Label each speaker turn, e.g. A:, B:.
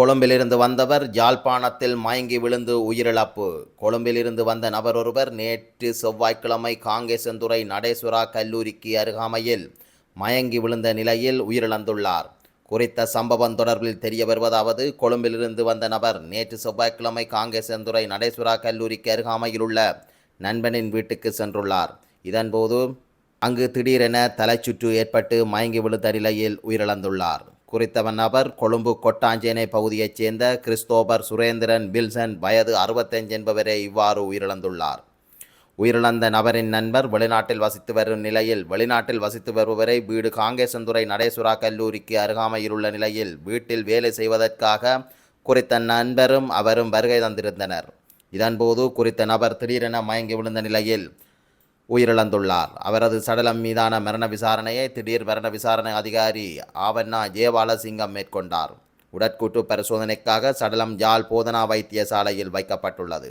A: கொழும்பிலிருந்து வந்தவர் யாழ்ப்பாணத்தில் மயங்கி விழுந்து உயிரிழப்பு. கொழும்பிலிருந்து வந்த நபர் ஒருவர் நேற்று செவ்வாய்க்கிழமை காங்கேசந்துறை நடேஸ்வரா கல்லூரிக்கு அருகாமையில் மயங்கி விழுந்த நிலையில் உயிரிழந்துள்ளார். குறித்த சம்பவம் தொடர்பில் தெரிய வருவதாவது கொழும்பிலிருந்து வந்த நபர் நேற்று செவ்வாய்க்கிழமை காங்கேசந்துறை நடேஸ்வரா கல்லூரிக்கு அருகாமையில் உள்ள நண்பனின் வீட்டுக்கு சென்றுள்ளார். இதன்போது அங்கு திடீரென தலைச்சுற்று ஏற்பட்டு மயங்கி விழுந்த நிலையில் உயிரிழந்துள்ளார். குறித்தவன் நபர் கொழும்பு கொட்டாஞ்சேனை பகுதியைச் சேர்ந்த கிறிஸ்தோபர் சுரேந்திரன் பில்சன் வயது அறுபத்தஞ்சு என்பவரே இவ்வாறு உயிரிழந்துள்ளார். உயிரிழந்த நபரின் நண்பர் வெளிநாட்டில் வசித்து வரும் நிலையில் வெளிநாட்டில் வசித்து வருபவரை வீடு காங்கேசந்துறை நடேசுரா கல்லூரிக்கு அருகாமையில் உள்ள நிலையில் வீட்டில் வேலை செய்வதற்காக குறித்த நண்பரும் அவரும் வருகை தந்திருந்தனர். இதன்போது குறித்த நபர் திடீரென மயங்கி விழுந்த நிலையில் உயிரிழந்துள்ளார். அவரது சடலம் மீதான மரண விசாரணையை திடீர் மரண விசாரணை அதிகாரி ஆவண்ணா ஜெயபாலசிங்கம் மேற்கொண்டார். உடற்கூட்டு பரிசோதனைக்காக சடலம் யாழ் போதனா வைத்தியசாலையில் வைக்கப்பட்டுள்ளது.